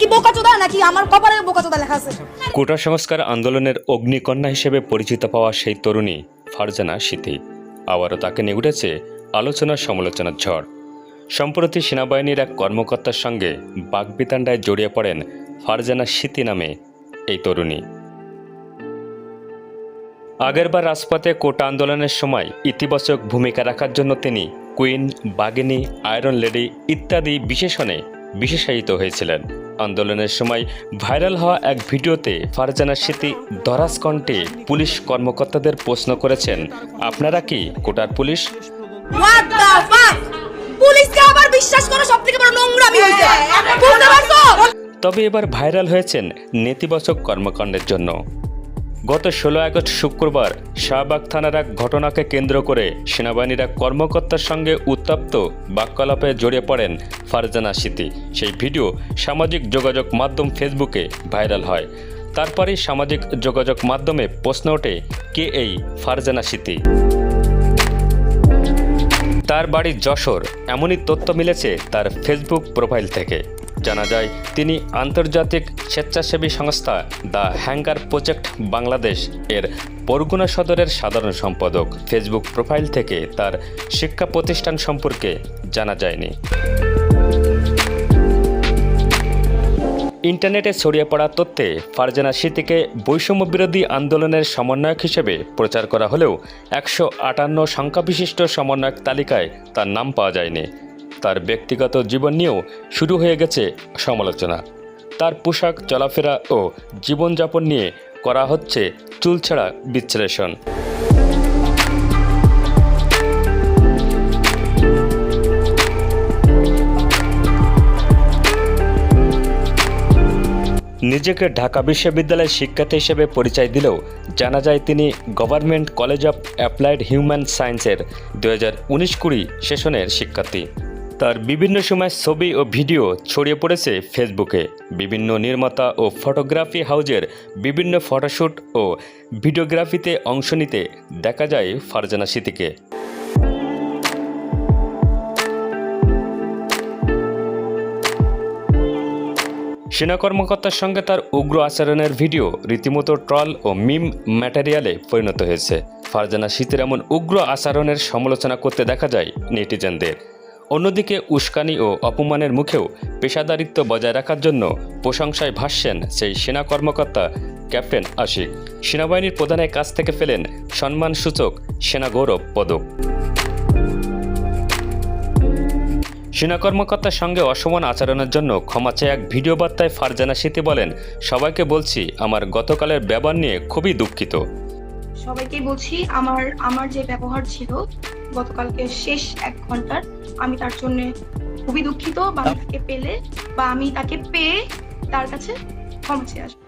কি বোকাচোদা নাকি আমার কপালে বোকাচোদা লেখা আছে? কোটা সংস্কার আন্দোলনের অগ্নিকন্যা হিসেবে পরিচিত পাওয়া সেই তরুণী, ফারজানা স্মৃতি আবারও তাকে নিয়ে উঠেছে আলোচনা সমালোচনার ঝড়। সম্প্রতি সেনাবাহিনীর এক কর্মকর্তার সঙ্গে বাগবিতান্ডায় জড়িয়ে পড়েন ফারজানা স্মৃতি নামে এই তরুণী। আগেরবার রাজপথে কোটা আন্দোলনের সময় ইতিবাচক ভূমিকা রাখার জন্য তিনি কুইন, বাগিনী, আয়রন লেডি ইত্যাদি বিশেষণে বিশেষায়িত হয়েছিলেন। আন্দোলনের সময় ভাইরাল হওয়া এক ভিডিওতে ফারজানা সেতি দরাজ কণ্ঠে পুলিশ কর্মকর্তাদের প্রশ্ন করেছেন আপনারা কি কোটার পুলিশ? হোয়াট দ্য ফাক পুলিশকে আবার বিশ্বাস করা সবথেকে বড় নোংরামি হইছে তবে এবার ভাইরাল হয়েছেন নেতিবাচক কর্মকাণ্ডের জন্য। গত ষোলো আগস্ট শুক্রবার শাহবাগ থানার এক ঘটনাকে কেন্দ্র করে সেনাবাহিনীর এক কর্মকর্তার সঙ্গে উত্তপ্ত বাক্যলাপে জড়িয়ে পড়েন ফারজানা স্মৃতি সেই ভিডিও সামাজিক যোগাযোগ মাধ্যম ফেসবুকে ভাইরাল হয়। তারপরেই সামাজিক যোগাযোগ মাধ্যমে প্রশ্ন ওঠে, কে এই ফারজানা স্মৃতি তার বাড়ি যশোর, এমনই তথ্য মিলেছে তার ফেসবুক প্রোফাইল থেকে। জানা যায়, তিনি আন্তর্জাতিক স্বেচ্ছাসেবী সংস্থা দ্য হ্যাঙ্গার প্রজেক্ট বাংলাদেশ এর বরগুনা সদরের সাধারণ সম্পাদক। ফেসবুক প্রোফাইল থেকে তার শিক্ষা প্রতিষ্ঠান সম্পর্কে জানা যায়নি। ইন্টারনেটে ছড়িয়ে পড়া তথ্যে ফারজানা স্মৃতিকে বৈষম্য বিরোধী আন্দোলনের সমন্বয়ক হিসেবে প্রচার করা হলেও একশো আটান্ন সংখ্যাবিশিষ্ট সমন্বয়ক তালিকায় তার নাম পাওয়া যায়নি। তার ব্যক্তিগত জীবন নিয়েও শুরু হয়ে গেছে সমালোচনা। তার পোশাক চলাফেরা ও জীবনযাপন নিয়ে করা হচ্ছে চুলছেড়া বিশ্লেষণ। নিজেকে ঢাকা বিশ্ববিদ্যালয়ের শিক্ষার্থী হিসেবে পরিচয় দিলেও জানা যায় তিনি government college of applied human সায়েন্সের দু হাজার উনিশ কুড়ি সেশনের শিক্ষার্থী। তার বিভিন্ন সময় ছবি ও ভিডিও ছড়িয়ে পড়েছে ফেসবুকে। বিভিন্ন নির্মাতা ও ফটোগ্রাফি হাউজের বিভিন্ন ফটোশ্যুট ও ভিডিওগ্রাফিতে অংশ নিতে দেখা যায় ফারজানা সিতিকে সেনা কর্মকর্তার সঙ্গে তার উগ্র আচরণের ভিডিও রীতিমতো ট্রল ও মিম ম্যাটেরিয়ালে পরিণত হয়েছে। ফারজানা শীতের এমন উগ্র আচরণের সমালোচনা করতে দেখা যায় নেটিজেনদের। অন্যদিকে উস্কানি ও অপমানের মুখেও পেশাদারিত্ব বজায় রাখার জন্য প্রশংসায় ভাসছেন সেই সেনা কর্মকর্তা ক্যাপ্টেন আশিক। সেনাবাহিনীর প্রধানের কাছ থেকে পেলেন সম্মানসূচক সেনা গৌরব পদক। সেনা কর্মকর্তার সঙ্গে অসমান আচরণের জন্য ক্ষমা চেয়ে এক ভিডিও বার্তায় ফারজানা স্মৃতি বলেন, সবাইকে বলছি, আমার গতকালের ব্যবহার নিয়ে খুবই দুঃখিত। সবাইকে বলছি, আমার আমার যে ব্যবহার ছিল গতকালকে শেষ এক ঘণ্টার, আমি তার জন্য খুবই দুঃখিত বা আমি তাকে পেলে বা আমি তাকে পেয়ে তার কাছে ক্ষমা চেয়ে আসব।